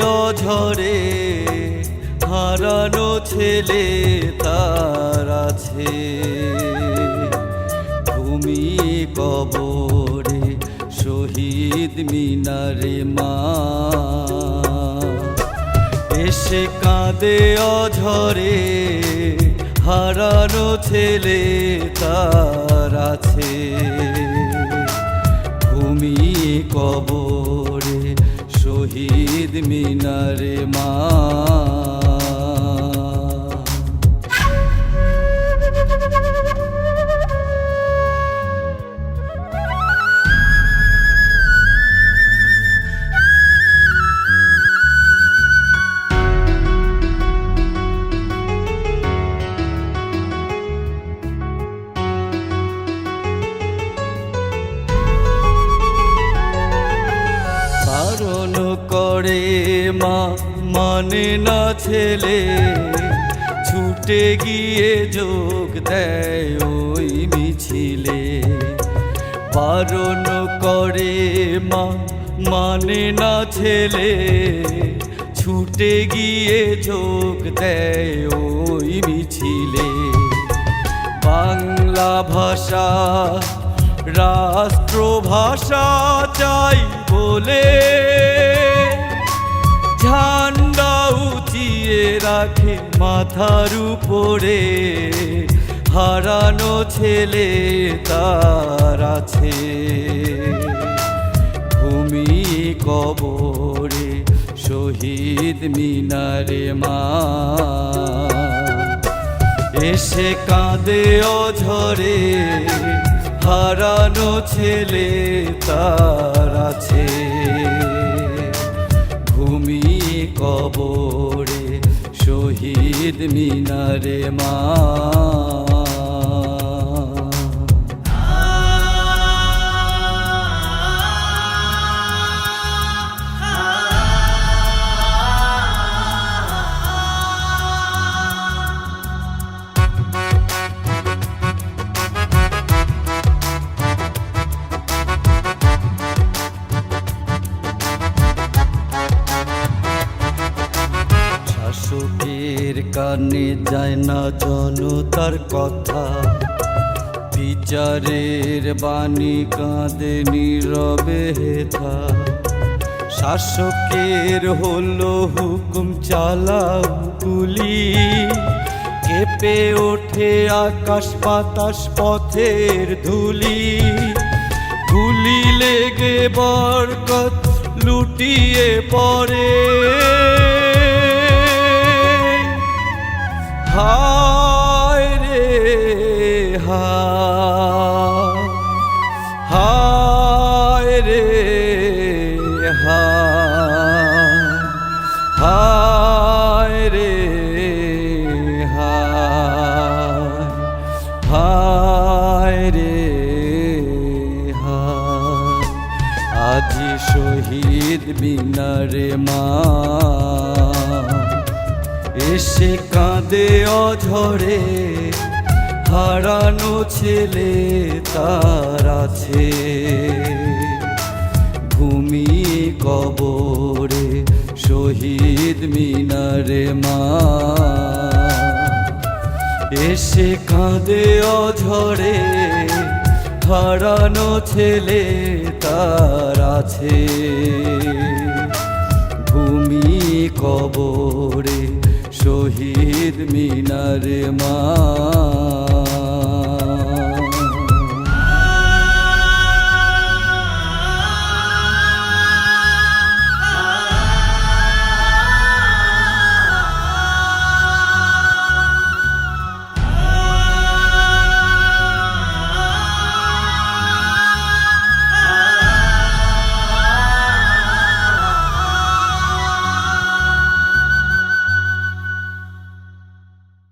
অঝরে, হারানো ছেলে তার আছে। ভূমি কবরে শহীদ মিনারে মা। এসে কাঁদে অঝরে, হারানো ছেলে তার আছে। ভূমি কবরে শহীদ মিনারে মা মা মানে না ছেলে, ছুটে গিয়ে যোগ দেয় ওই মিছিলে। বারণ করে মা মানে না ছেলে, ছুটে গিয়ে যোগ দেয় ওই মিছিলে। বাংলা ভাষা, রাষ্ট্রভাষা চাই বলে রাখে মাথার উপরে। হারানো ছেলে তার আছে। ভূমি কবরে শহীদ মিনারে মা। এসে কাঁদে অঝরে, হারানো ছেলে তার আছে। ভূমি কবরে শহীদ মিনারে মা। শাসকের কানে যায় না জনতার কথা। বিচারের বাণী কাঁদে নীরবে হেথা। শাসকের হলো হুকুম চালাও গুলি কেঁপে ওঠে আকাশ বাতাস পথের ধুলি। গুলি লেগে বরকত লুটিয়ে পড়ে। শহীদ মিনারে মা। এসে কাঁদে অঝরে, হারানো ছেলে তার আছে। ভূমি কবরে শহীদ মিনারে মা। এসে কাঁদে অঝরে, হারানো ছেলে তার আছে। ভূমি কবরে শহীদ মিনারে মা